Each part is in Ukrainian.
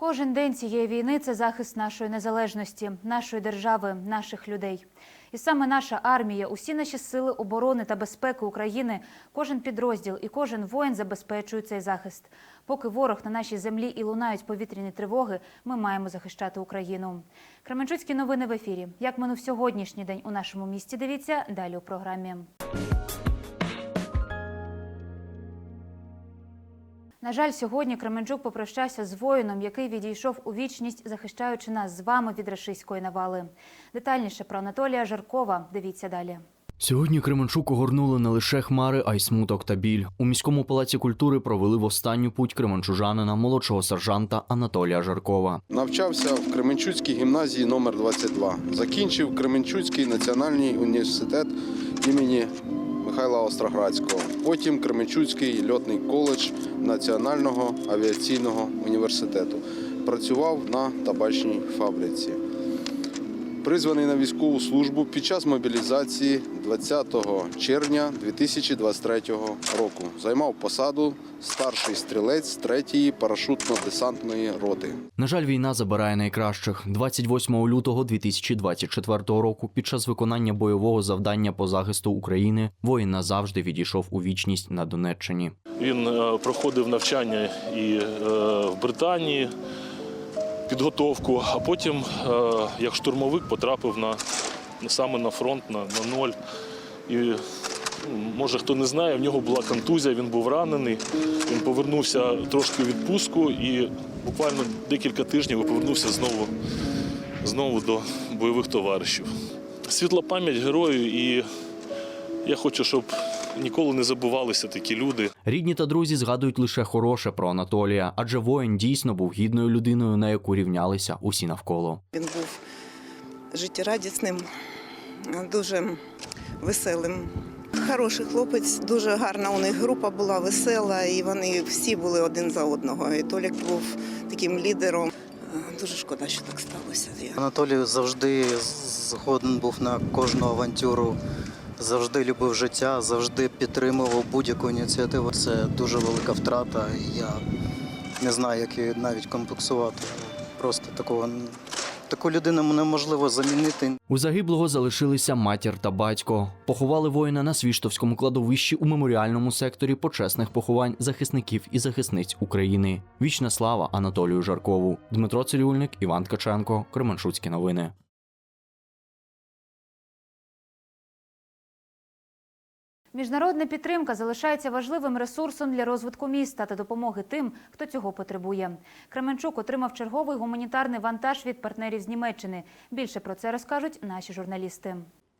Кожен день цієї війни це захист нашої незалежності, нашої держави, наших людей. І саме наша армія, усі наші сили оборони та безпеки України, кожен підрозділ і кожен воїн забезпечують цей захист. Поки ворог на нашій землі і лунають повітряні тривоги, ми маємо захищати Україну. Кременчуцькі новини в ефірі. Як минув сьогоднішній день у нашому місті? Дивіться далі у програмі. На жаль, сьогодні Кременчук попрощався з воїном, який відійшов у вічність, захищаючи нас з вами від рашистської навали. Детальніше про Анатолія Жаркова. Дивіться далі. Сьогодні Кременчук огорнули не лише хмари, а й смуток та біль. У міському палаці культури провели в останню путь кременчужанина, молодшого сержанта Анатолія Жаркова. Навчався в Кременчуцькій гімназії номер 22 Закінчив Кременчуцький національний університет імені Михайла Остроградського. Потім Кременчуцький льотний коледж Національного авіаційного університету. Працював на табачній фабриці. Призваний на військову службу під час мобілізації 20 червня 2023 року. Займав посаду старший стрілець 3-ї парашутно-десантної роти. На жаль, війна забирає найкращих. 28 лютого 2024 року, під час виконання бойового завдання по захисту України, воїн назавжди відійшов у вічність на Донеччині. Він е, проходив навчання і е, в Британії, підготовку, а потім, е, як штурмовик, потрапив на, саме на фронт, на, на ноль. І може хто не знає, в нього була контузія, він був ранений. Він повернувся трошки у відпустку і буквально декілька тижнів повернувся знову, знову до бойових товаришів. Світла пам'ять герою, і я хочу, щоб ніколи не забувалися такі люди. Рідні та друзі згадують лише хороше про Анатолія, адже воїн дійсно був гідною людиною, на яку рівнялися усі навколо. Він був життєрадісним, дуже веселим. Хороший хлопець, дуже гарна у них група була весела, і вони всі були один за одного. І Толік був таким лідером. Дуже шкода, що так сталося. Анатолій завжди згоден був на кожну авантюру, завжди любив життя, завжди підтримував будь-яку ініціативу. Це дуже велика втрата. і Я не знаю, як її навіть комплексувати. Просто такого таку людину неможливо замінити. У загиблого залишилися матір та батько. Поховали воїна на Свіштовському кладовищі у меморіальному секторі почесних поховань захисників і захисниць України. Вічна слава Анатолію Жаркову. Дмитро Цирюльник, Іван Ткаченко, Кременчуцькі новини. Міжнародна підтримка залишається важливим ресурсом для розвитку міста та допомоги тим, хто цього потребує. Кременчук отримав черговий гуманітарний вантаж від партнерів з Німеччини. Більше про це розкажуть наші журналісти.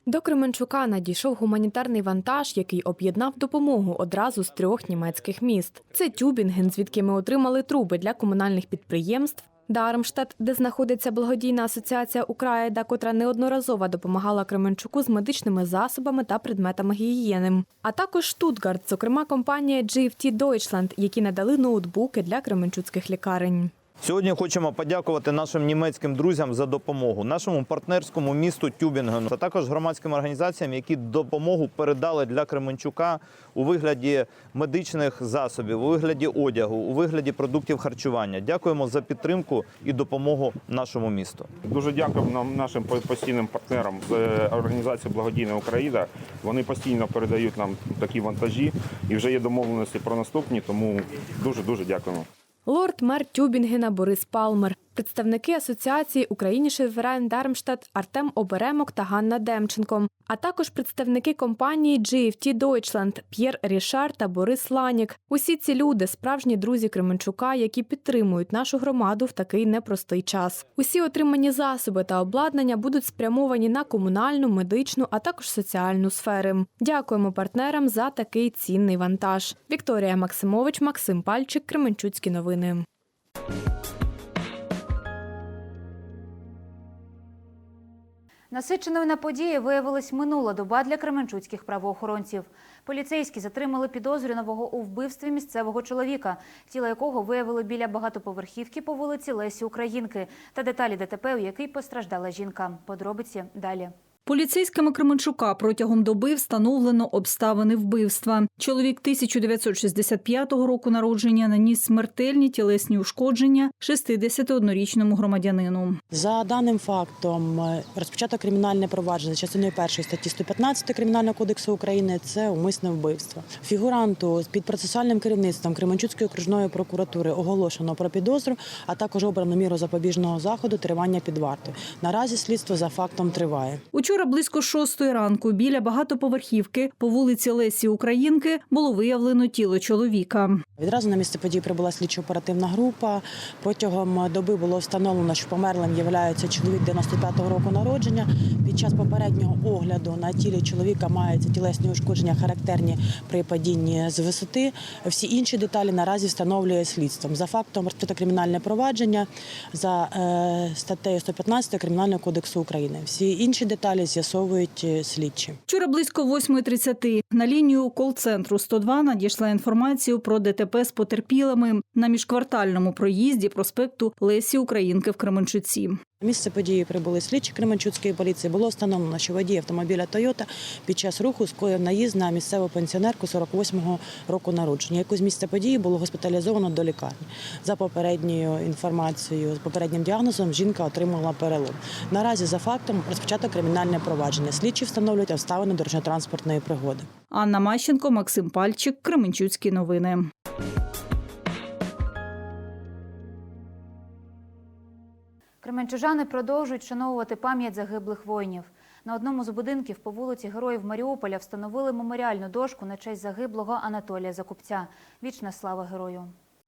До Кременчука надійшов гуманітарний вантаж, який об'єднав допомогу одразу з трьох німецьких міст. Це Тюбінген, звідки ми отримали труби для комунальних підприємств. Дармштадт, де знаходиться благодійна асоціація Украєда, котра неодноразово допомагала Кременчуку з медичними засобами та предметами гігієни. А також Штутгарт, зокрема компанія GFT Deutschland, які надали ноутбуки для кременчуцьких лікарень. Сьогодні хочемо подякувати нашим німецьким друзям за допомогу, нашому партнерському місту Тюбінгену, а також громадським організаціям, які допомогу передали для Кременчука у вигляді медичних засобів, у вигляді одягу, у вигляді продуктів харчування. Дякуємо за підтримку і допомогу нашому місту. Дуже дякуємо нам- нашим постійним партнерам з е, організації Благодійна Україна. Вони постійно передають нам такі вантажі і вже є домовленості про наступні, тому дуже дуже дякуємо. Лорд-мер Тюбінгена Борис Палмер, представники асоціації Україніше Верайн Дармштадт Артем Оберемок та Ганна Демченко, а також представники компанії GFT Deutschland П'єр Рішар та Борис Ланік. Усі ці люди справжні друзі Кременчука, які підтримують нашу громаду в такий непростий час. Усі отримані засоби та обладнання будуть спрямовані на комунальну, медичну, а також соціальну сфери. Дякуємо партнерам за такий цінний вантаж. Вікторія Максимович, Максим Пальчик, Кременчуцькі новини. Насиченою на події виявилась минула доба для кременчуцьких правоохоронців. Поліцейські затримали підозрюваного у вбивстві місцевого чоловіка, тіло якого виявили біля багатоповерхівки по вулиці Лесі Українки та деталі ДТП, у якій постраждала жінка. Подробиці далі. Поліцейськими Кременчука протягом доби встановлено обставини вбивства. Чоловік 1965 року народження наніс смертельні тілесні ушкодження 61-річному громадянину. За даним фактом е, розпочато кримінальне провадження за частиною першої статті 115 Кримінального кодексу України це умисне вбивство. Фігуранту під процесуальним керівництвом Кременчуцької окружної прокуратури оголошено про підозру, а також обрано міру запобіжного заходу тривання під вартою. Наразі слідство за фактом триває. Учора близько шостої ранку біля багатоповерхівки по вулиці Лесі Українки було виявлено тіло чоловіка. Відразу на місце події прибула слідчо-оперативна група. Протягом доби було встановлено, що померлим є чоловік 95-го року народження. Під час попереднього огляду на тілі чоловіка маються тілесні ушкодження, характерні при падінні з висоти. Всі інші деталі наразі встановлює слідством. За фактом розпочато кримінальне провадження за е, статтею 115 Кримінального кодексу України. Всі інші деталі з'ясовують е, слідчі. Вчора близько 8.30 на лінію кол-центру 102 надійшла інформація про ДТП з потерпілими на міжквартальному проїзді проспекту Лесі Українки в Кременчуці. Місце події прибули слідчі Кременчуцької поліції. Було встановлено, що водій автомобіля Тойота під час руху скоїв наїзд на місцеву пенсіонерку 48-го року народження, яку з місця події було госпіталізовано до лікарні. За попередньою інформацією, з попереднім діагнозом, жінка отримала перелом. Наразі за фактом розпочато кримінальне провадження. Слідчі встановлюють обставини дорожньо-транспортної пригоди. Анна Мащенко, Максим Пальчик, Кременчуцькі новини. Кременчужани продовжують вшановувати пам'ять загиблих воїнів. На одному з будинків по вулиці Героїв Маріуполя встановили меморіальну дошку на честь загиблого Анатолія Закупця. Вічна слава герою.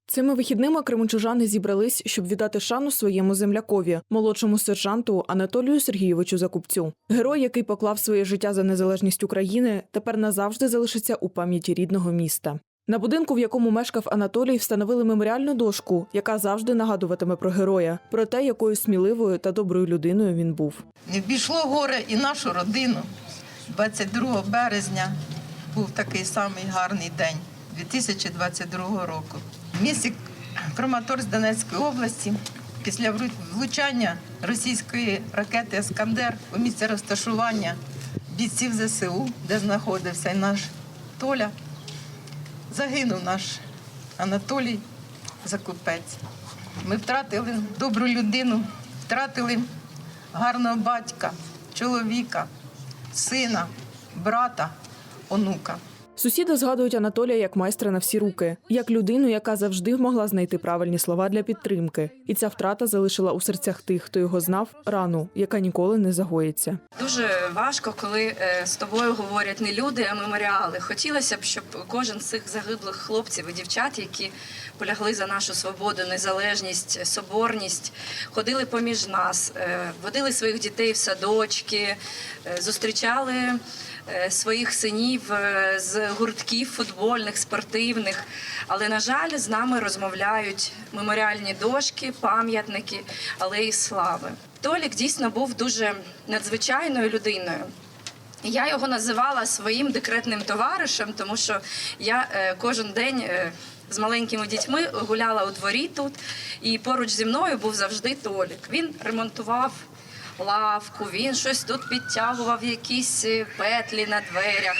Цими вихідними кременчужани зібрались, щоб віддати шану своєму землякові, молодшому сержанту Анатолію Сергійовичу Закупцю. Герой, який поклав своє життя за незалежність України, тепер назавжди залишиться у пам'яті рідного міста. На будинку, в якому мешкав Анатолій, встановили меморіальну дошку, яка завжди нагадуватиме про героя, про те, якою сміливою та доброю людиною він був. Не обійшло горе і нашу родину. 22 березня був такий самий гарний день 2022 року. В місті Краматорськ Донецької області після влучання російської ракети Ескандер у місці розташування бійців ЗСУ, де знаходився наш Толя, загинув наш Анатолій Закупець. Ми втратили добру людину, втратили гарного батька, чоловіка, сина, брата, онука. Сусіди згадують Анатолія як майстра на всі руки, як людину, яка завжди могла знайти правильні слова для підтримки. І ця втрата залишила у серцях тих, хто його знав, рану, яка ніколи не загоїться. Дуже важко, коли е, з тобою говорять не люди, а меморіали. Хотілося б, щоб кожен з цих загиблих хлопців і дівчат, які полягли за нашу свободу, незалежність, соборність, ходили поміж нас, е, водили своїх дітей в садочки, е, зустрічали. Е, Своїх синів е, з гуртків футбольних, спортивних, але на жаль, з нами розмовляють меморіальні дошки, пам'ятники, алеї слави. Толік дійсно був дуже надзвичайною людиною. Я його називала своїм декретним товаришем, тому що я е, кожен день з маленькими дітьми гуляла у дворі тут, і поруч зі мною був завжди Толік. Він ремонтував лавку, він щось тут підтягував, якісь е, петлі на дверях.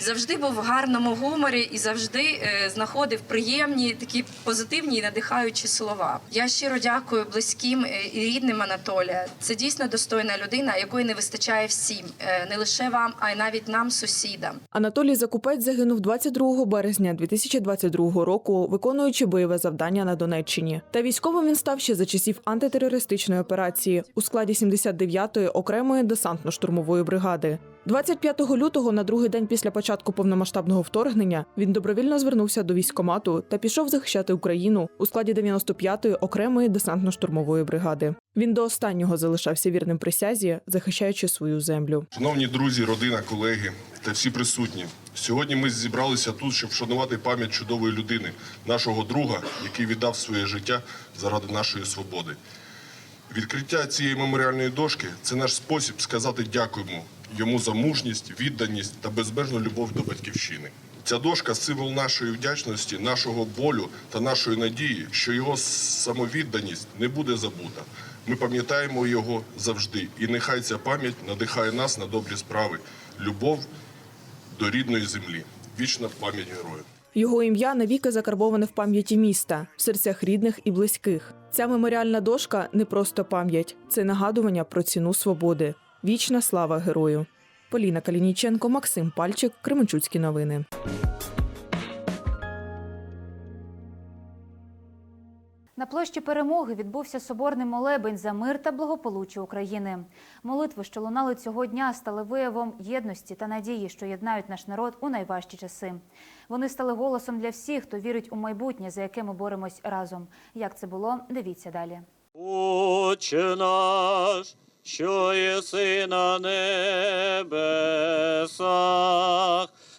Завжди був в гарному гуморі і завжди е, знаходив приємні, такі позитивні і надихаючі слова. Я щиро дякую близьким е, і рідним Анатолія. Це дійсно достойна людина, якої не вистачає всім, е, не лише вам, а й навіть нам, сусідам. Анатолій Закупець загинув 22 березня 2022 року, виконуючи бойове завдання на Донеччині. Та військовим він став ще за часів антитерористичної операції у складі 79-ї окремої десантно-штурмової бригади. 25 лютого, на другий день після початку повномасштабного вторгнення, він добровільно звернувся до військкомату та пішов захищати Україну у складі 95-ї окремої десантно-штурмової бригади. Він до останнього залишався вірним присязі, захищаючи свою землю. Шановні друзі, родина, колеги та всі присутні. Сьогодні ми зібралися тут, щоб вшанувати пам'ять чудової людини, нашого друга, який віддав своє життя заради нашої свободи. Відкриття цієї меморіальної дошки це наш спосіб сказати дякуємо йому за мужність, відданість та безмежну любов до батьківщини. Ця дошка символ нашої вдячності, нашого болю та нашої надії, що його самовідданість не буде забута. Ми пам'ятаємо його завжди. І нехай ця пам'ять надихає нас на добрі справи, любов до рідної землі. Вічна пам'ять героїв. Його ім'я навіки закарбоване в пам'яті міста, в серцях рідних і близьких. Ця меморіальна дошка не просто пам'ять, це нагадування про ціну свободи. Вічна слава герою. Поліна Калініченко, Максим Пальчик, Кременчуцькі новини. На площі перемоги відбувся соборний молебень за мир та благополуччя України. Молитви, що лунали цього дня, стали виявом єдності та надії, що єднають наш народ у найважчі часи. Вони стали голосом для всіх, хто вірить у майбутнє, за яке ми боремось разом. Як це було? Дивіться далі. Отче наш, що єси на небесах,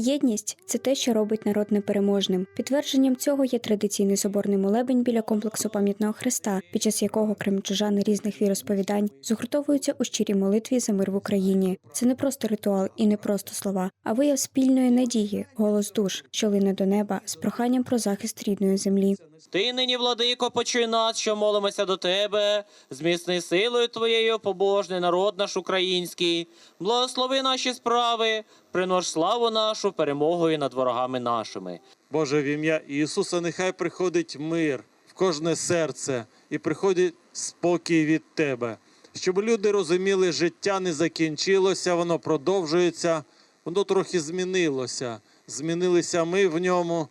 Єдність це те, що робить народ непереможним. Підтвердженням цього є традиційний соборний молебень біля комплексу пам'ятного хреста, під час якого кримчужани різних віросповідань згуртовуються у щирій молитві за мир в Україні. Це не просто ритуал і не просто слова, а вияв спільної надії, голос душ, що лине до неба з проханням про захист рідної землі. Ти нині, владико, почуй нас, що молимося до тебе, зміцни силою Твоєю побожний народ наш український, благослови наші справи, принож славу нашу перемогою над ворогами нашими. Боже, в ім'я Ісуса, нехай приходить мир в кожне серце і приходить спокій від Тебе. Щоб люди розуміли, життя не закінчилося, воно продовжується, воно трохи змінилося. Змінилися ми в ньому,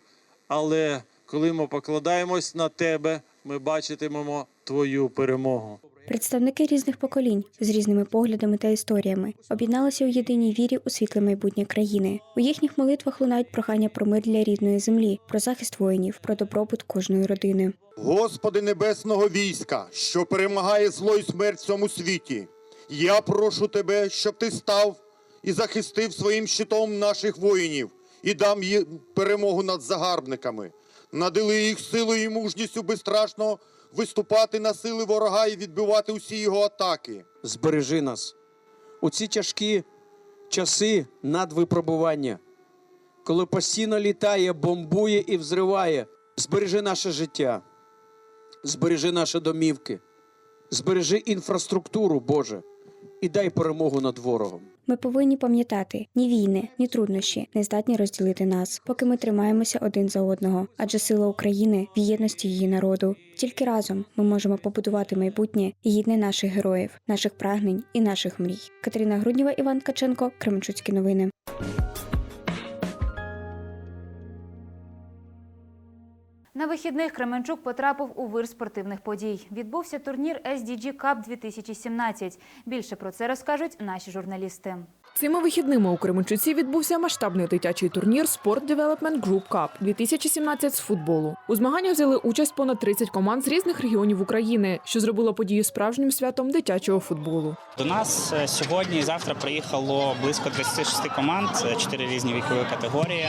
але коли ми покладаємось на Тебе, ми бачитимемо Твою перемогу. Представники різних поколінь з різними поглядами та історіями об'єдналися у єдиній вірі у світле майбутнє країни. У їхніх молитвах лунають прохання про мир для рідної землі, про захист воїнів, про добробут кожної родини. Господи небесного війська, що перемагає зло і смерть в цьому світі. Я прошу тебе, щоб ти став і захистив своїм щитом наших воїнів і дам їм перемогу над загарбниками. Надили їх силою і мужністю безстрашно виступати на сили ворога і відбивати усі його атаки. збережи нас у ці тяжкі часи надвипробування, коли постійно літає, бомбує і взриває. Збережи наше життя, збережи наші домівки, збережи інфраструктуру, Боже, і дай перемогу над ворогом. Ми повинні пам'ятати, ні війни, ні труднощі не здатні розділити нас, поки ми тримаємося один за одного. Адже сила України в єдності її народу. Тільки разом ми можемо побудувати майбутнє гідне наших героїв, наших прагнень і наших мрій. Катерина Грудніва, Іван Ткаченко, Кременчуцькі новини. На вихідних Кременчук потрапив у вир спортивних подій. Відбувся турнір SDG Cup 2017. Більше про це розкажуть наші журналісти. Цими вихідними у Кременчуці відбувся масштабний дитячий турнір Sport Development Group Cup 2017 з футболу. У змаганнях взяли участь понад 30 команд з різних регіонів України, що зробило подію справжнім святом дитячого футболу. До нас е, сьогодні і завтра приїхало близько 36 команд, це чотири різні вікові категорії,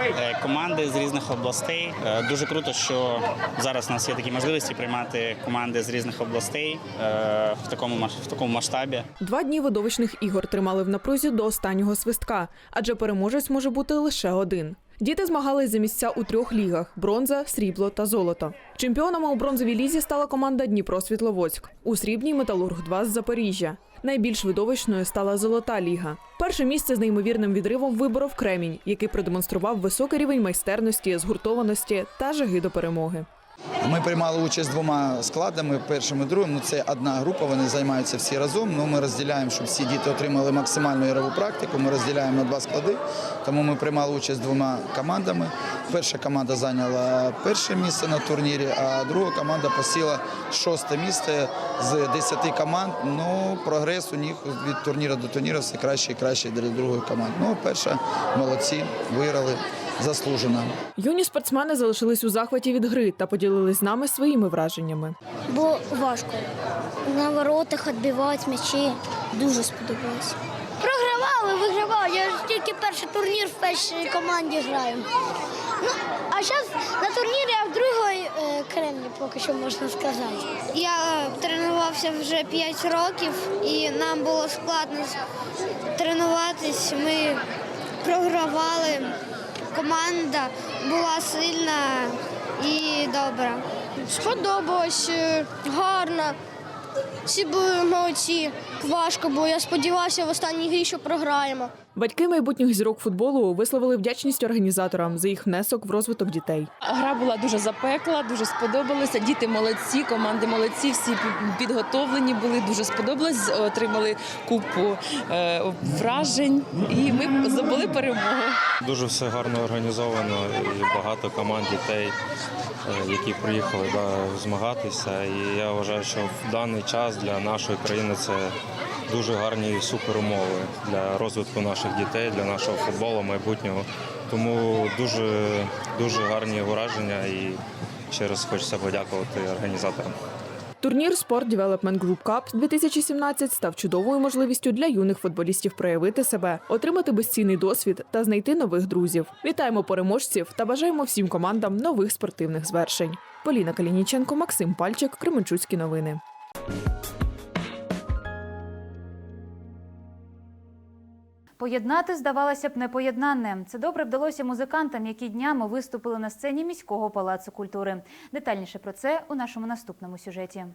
е, команди з різних областей. Е, Дуже круто, що зараз у нас є такі можливості приймати команди з різних областей е, в такому в такому масштабі. Два дні видовищних ігор тримали в напрузі до останнього свистка, адже переможець може бути лише один. Діти змагались за місця у трьох лігах: бронза, срібло та золото. Чемпіонами у бронзовій лізі стала команда Дніпро Світловодськ. У срібній металург 2 з Запоріжжя. Найбільш видовищною стала золота ліга. Перше місце з неймовірним відривом виборов Кремінь, який продемонстрував високий рівень майстерності, згуртованості та жаги до перемоги. Ми приймали участь двома складами, першим і другим. Ну, це одна група, вони займаються всі разом. Ну, ми розділяємо, щоб всі діти отримали максимальну ігрову практику. Ми розділяємо на два склади. Тому ми приймали участь двома командами. Перша команда зайняла перше місце на турнірі, а друга команда посіла шосте місце з 10 команд. Ну, прогрес у них від турніру до турніру все краще і краще для другої команди. Ну, перша молодці, виграли заслужено. Юні спортсмени залишились у захваті від гри та поділились з нами своїми враженнями. Було важко. На воротах відбивати м'ячі. Дуже сподобалось. Програвали, вигравали. Я ж тільки перший турнір в першій команді граю. Ну, а зараз на турнірі я в другій е, Кремлі, поки що можна сказати. Я тренувався вже 5 років і нам було складно тренуватись. Ми програвали. Команда була сильна і добра. Сподобалось, е, гарно. Всі були молодці. Важко було. Я сподівався в останній грі, що програємо. Батьки майбутніх зірок футболу висловили вдячність організаторам за їх внесок в розвиток дітей. Гра була дуже запекла, дуже сподобалася. Діти молодці, команди молодці, всі підготовлені були, дуже сподобалось. Отримали купу е, вражень, і ми здобули перемогу. Дуже все гарно організовано і багато команд дітей, е, які приїхали да, змагатися. І я вважаю, що в даний час для нашої країни це дуже гарні і супер умови для розвитку наших дітей, для нашого футболу майбутнього. Тому дуже, дуже гарні враження і ще раз хочеться подякувати організаторам. Турнір Sport Development Group Cup 2017 став чудовою можливістю для юних футболістів проявити себе, отримати безцінний досвід та знайти нових друзів. Вітаємо переможців та бажаємо всім командам нових спортивних звершень. Поліна Калініченко, Максим Пальчик, Кременчуцькі новини. Поєднати, здавалося б, непоєднанне. Це добре вдалося музикантам, які днями виступили на сцені міського палацу культури. Детальніше про це у нашому наступному сюжеті.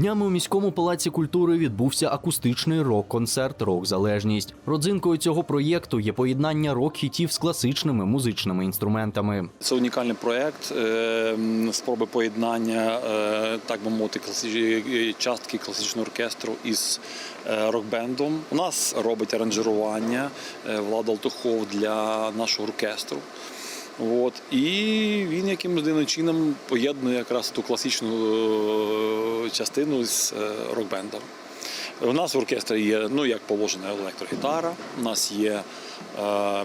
Днями у міському палаці культури відбувся акустичний рок-концерт Рок Залежність. Родзинкою цього проєкту є поєднання рок-хітів з класичними музичними інструментами. Це унікальний проєкт е, спроби поєднання, е, так би мовити, класичної частки класичного оркестру із е, рок-бендом. У нас робить аранжирування е, Влад Алтухов для нашого оркестру. От. І він якимось дивним чином поєднує якраз ту класичну е, частину з е, рок-бендом. У нас в оркестрі є, ну як положено, електрогітара, у нас є е,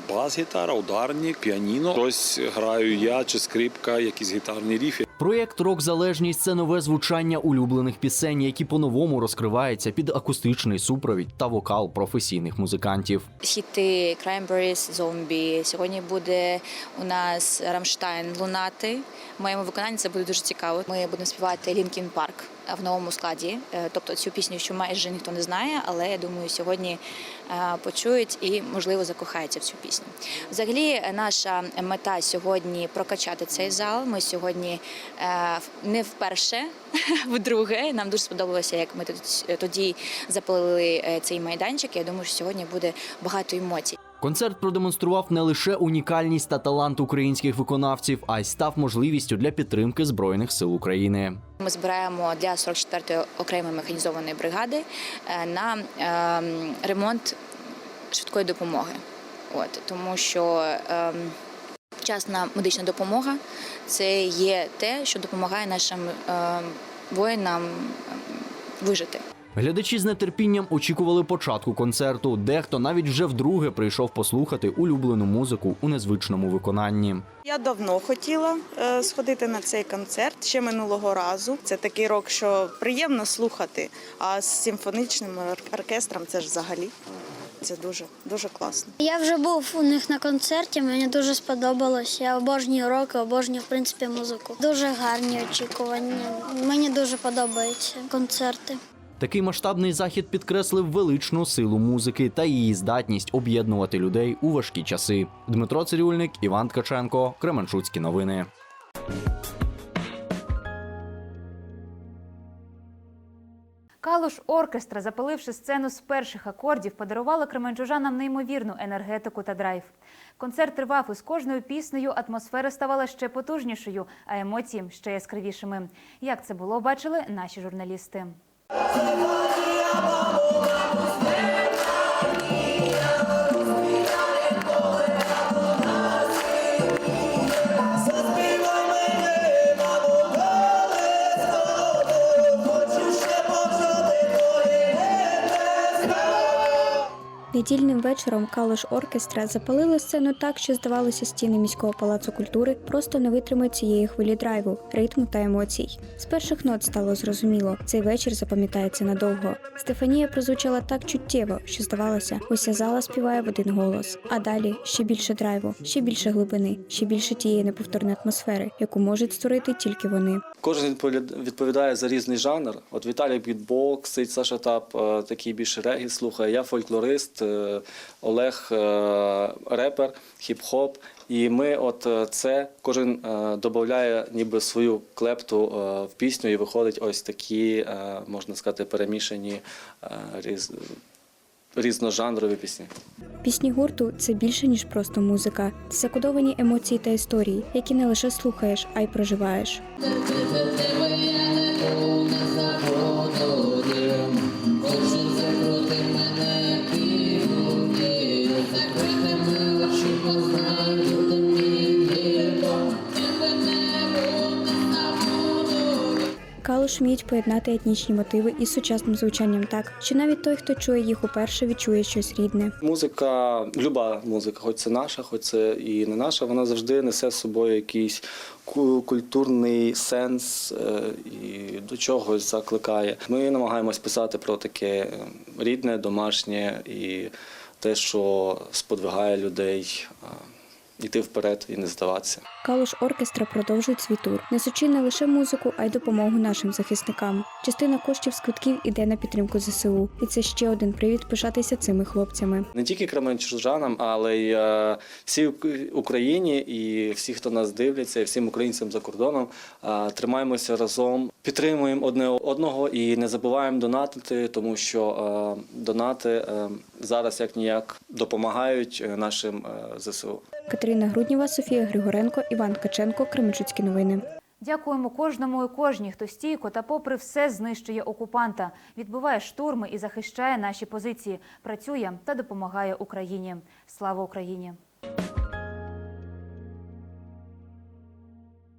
бас-гітара, ударник, піаніно. Хтось граю я чи скрипка, якісь гітарні ріфи. Проєкт Рок Залежність це нове звучання улюблених пісень, які по-новому розкриваються під акустичний супровід та вокал професійних музикантів. Хіти Cranberries, Zombie. Сьогодні буде у нас Рамштайн Лунати. В моєму виконанні це буде дуже цікаво. Ми будемо співати Лінкін Парк в новому складі. Е, Тобто цю пісню, що майже ніхто не знає, але я думаю, сьогодні е, почують і можливо закохаються в цю пісню. Взагалі, наша мета сьогодні прокачати цей зал. Ми сьогодні не вперше, вдруге. Нам дуже сподобалося, як ми тоді- тоді запалили е, цей майданчик. Я думаю, що сьогодні буде багато емоцій. Концерт продемонстрував не лише унікальність та талант українських виконавців, а й став можливістю для підтримки збройних сил України. Ми збираємо для 44-ї окремої механізованої бригади е, на ем, ремонт швидкої допомоги. От тому, що ем, вчасна медична допомога це є те, що допомагає нашим ем, воїнам ем, вижити. Глядачі з нетерпінням очікували початку концерту. Дехто навіть вже вдруге прийшов послухати улюблену музику у незвичному виконанні. Я давно хотіла е, сходити на цей концерт ще минулого разу. Це такий рок, що приємно слухати. А з симфонічним оркестром це ж взагалі це дуже дуже класно. Я вже був у них на концерті, мені дуже сподобалось. Я обожнюю рок, і обожнюю, в принципі, музику. Дуже гарні очікування. Мені дуже подобаються концерти. Такий масштабний захід підкреслив величну силу музики та її здатність об'єднувати людей у важкі часи. Дмитро Цирюльник, Іван Ткаченко, Кременчуцькі новини. Калуш оркестра, запаливши сцену з перших акордів, подарувала кременчужанам неймовірну енергетику та драйв. Концерт тривав і з кожною піснею атмосфера ставала ще потужнішою, а емоції ще яскравішими. Як це було, бачили наші журналісти. Недільним вечором Калош оркестра запалило сцену так, що здавалося, стіни міського палацу культури просто не витримають цієї хвилі драйву, ритму та емоцій. З перших нот стало зрозуміло, цей вечір запам'ятається надовго. Стефанія прозвучала так чуттєво, що здавалося, уся зала співає в один голос. А далі ще більше драйву, ще більше глибини, ще більше тієї неповторної атмосфери, яку можуть створити тільки вони. Кожен відповіда- відповідає за різний жанр. От Віталій бітбоксить, Саша Тап е, такий більше регі слухає. Я фольклорист, е, Олег е, репер, хіп-хоп. І ми, от е, це кожен е, додає ніби свою клепту е, в пісню, і виходить ось такі, е, можна сказати, перемішані е, різ, різножанрові пісні. Пісні гурту це більше ніж просто музика. Це закодовані емоції та історії, які не лише слухаєш, а й проживаєш. Калуш вміють поєднати етнічні мотиви із сучасним звучанням так, що навіть той, хто чує їх уперше, відчує щось рідне. Музика, люба музика, хоч це наша, хоч це і не наша, вона завжди несе з собою якийсь ку- культурний сенс е, і до чогось закликає. Ми намагаємось писати про таке е, рідне, домашнє і те, що сподвигає людей е, йти вперед і не здаватися. Калуш оркестра продовжують свій тур, несучи не лише музику, а й допомогу нашим захисникам. Частина коштів з квитків іде на підтримку ЗСУ, і це ще один привід пишатися цими хлопцями. Не тільки кременчужанам, але й е, всій Україні і всі, хто нас дивляться, і всім українцям за кордоном. е, Тримаємося разом, підтримуємо одне одного і не забуваємо донатити, тому що е, донати е, зараз як ніяк допомагають е, нашим ЗСУ. Катерина Грудніва, Софія Григоренко, Іван Ткаченко, Кременчуцькі новини. Дякуємо кожному і кожній, хто стійко та попри все знищує окупанта, відбиває штурми і захищає наші позиції, працює та допомагає Україні. Слава Україні!